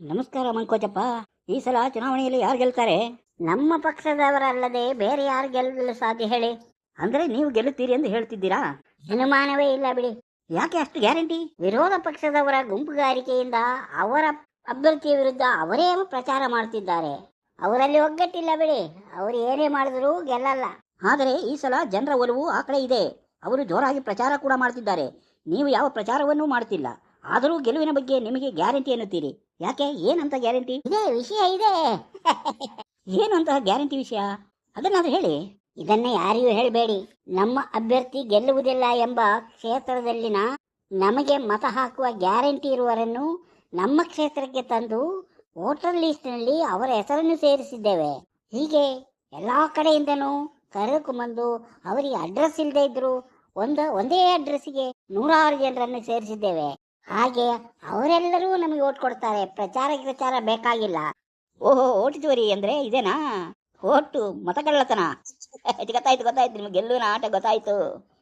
ನಮಸ್ಕಾರ ಮಂಕೋಚಪ್ಪ. ಈ ಸಲ ಚುನಾವಣೆಯಲ್ಲಿ ಯಾರು ಗೆಲ್ತಾರೆ? ನಮ್ಮ ಪಕ್ಷದವರಲ್ಲದೆ ಬೇರೆ ಯಾರು ಗೆಲ್ಲಲು ಸಾಧ್ಯ ಹೇಳಿ? ಅಂದ್ರೆ ನೀವು ಗೆಲ್ಲುತ್ತೀರಿ ಎಂದು ಹೇಳ್ತಿದ್ದೀರಾ? ಅನುಮಾನವೇ ಇಲ್ಲ ಬಿಡಿ. ಯಾಕೆ ಅಷ್ಟು ಗ್ಯಾರಂಟಿ? ವಿರೋಧ ಪಕ್ಷದವರ ಗುಂಪುಗಾರಿಕೆಯಿಂದ ಅವರ ಅಭ್ಯರ್ಥಿಯ ವಿರುದ್ಧ ಅವರೇ ಪ್ರಚಾರ ಮಾಡ್ತಿದ್ದಾರೆ. ಅವರಲ್ಲಿ ಒಗ್ಗಟ್ಟಿಲ್ಲ ಬಿಡಿ. ಅವರು ಏನೇ ಮಾಡಿದ್ರು ಗೆಲ್ಲಲ್ಲ. ಆದರೆ ಈ ಸಲ ಜನರ ಒಲವು ಆ ಕಡೆ ಇದೆ. ಅವರು ಜೋರಾಗಿ ಪ್ರಚಾರ ಕೂಡ ಮಾಡ್ತಿದ್ದಾರೆ. ನೀವು ಯಾವ ಪ್ರಚಾರವನ್ನೂ ಮಾಡ್ತಿಲ್ಲ. ಆದರೂ ಗೆಲುವಿನ ಬಗ್ಗೆ ನಿಮಗೆ ಗ್ಯಾರಂಟಿ ಎನ್ನುತ್ತೀರಿ. ಯಾಕೆ? ಏನಂತ ಗ್ಯಾರಂಟಿ ಇದೇ ವಿಷಯ ಇದೆ. ಏನು ಅಂತ ಗ್ಯಾರಂಟಿ ವಿಷಯ? ಅದನ್ನಾದ್ರೂ ಹೇಳಿ. ಇದನ್ನ ಯಾರಿಗೂ ಹೇಳಬೇಡಿ. ನಮ್ಮ ಅಭ್ಯರ್ಥಿ ಗೆಲ್ಲುವುದಿಲ್ಲ ಎಂಬ ಕ್ಷೇತ್ರದಲ್ಲಿನ ನಮಗೆ ಮತ ಹಾಕುವ ಗ್ಯಾರಂಟಿ ಇರುವರನ್ನು ನಮ್ಮ ಕ್ಷೇತ್ರಕ್ಕೆ ತಂದು ವೋಟರ್ ಲಿಸ್ಟ್ನಲ್ಲಿ ಅವರ ಹೆಸರನ್ನು ಸೇರಿಸಿದ್ದೇವೆ. ಹೀಗೆ ಎಲ್ಲ ಕಡೆಯಿಂದನೂ ಕರೆದುಕೊಂಬಂದು ಅವರಿಗೆ ಅಡ್ರೆಸ್ ಇಲ್ಲದೆ ಇದ್ರು ಒಂದು ಒಂದೇ ಅಡ್ರೆಸ್ಸಿಗೆ ನೂರಾರು ಜನರನ್ನು ಸೇರಿಸಿದ್ದೇವೆ. ಹಾಗೆ ಅವರೆಲ್ಲರೂ ನಮಗೆ ಓಟ್ ಕೊಡ್ತಾರೆ. ಪ್ರಚಾರ ಪ್ರಚಾರ ಬೇಕಾಗಿಲ್ಲ. ಓಹೋ, ಓಟ್ ಚೋರಿ ಅಂದ್ರೆ ಇದೇನಾ? ಓಟು ಮತಗಳ್ಳತನ. ಗೊತ್ತಾಯ್ತು ಗೊತ್ತಾಯ್ತು ನಿಮ್ಗೆ. ಗೆಲ್ಲುವಿನ ಆಟ ಗೊತ್ತಾಯ್ತು.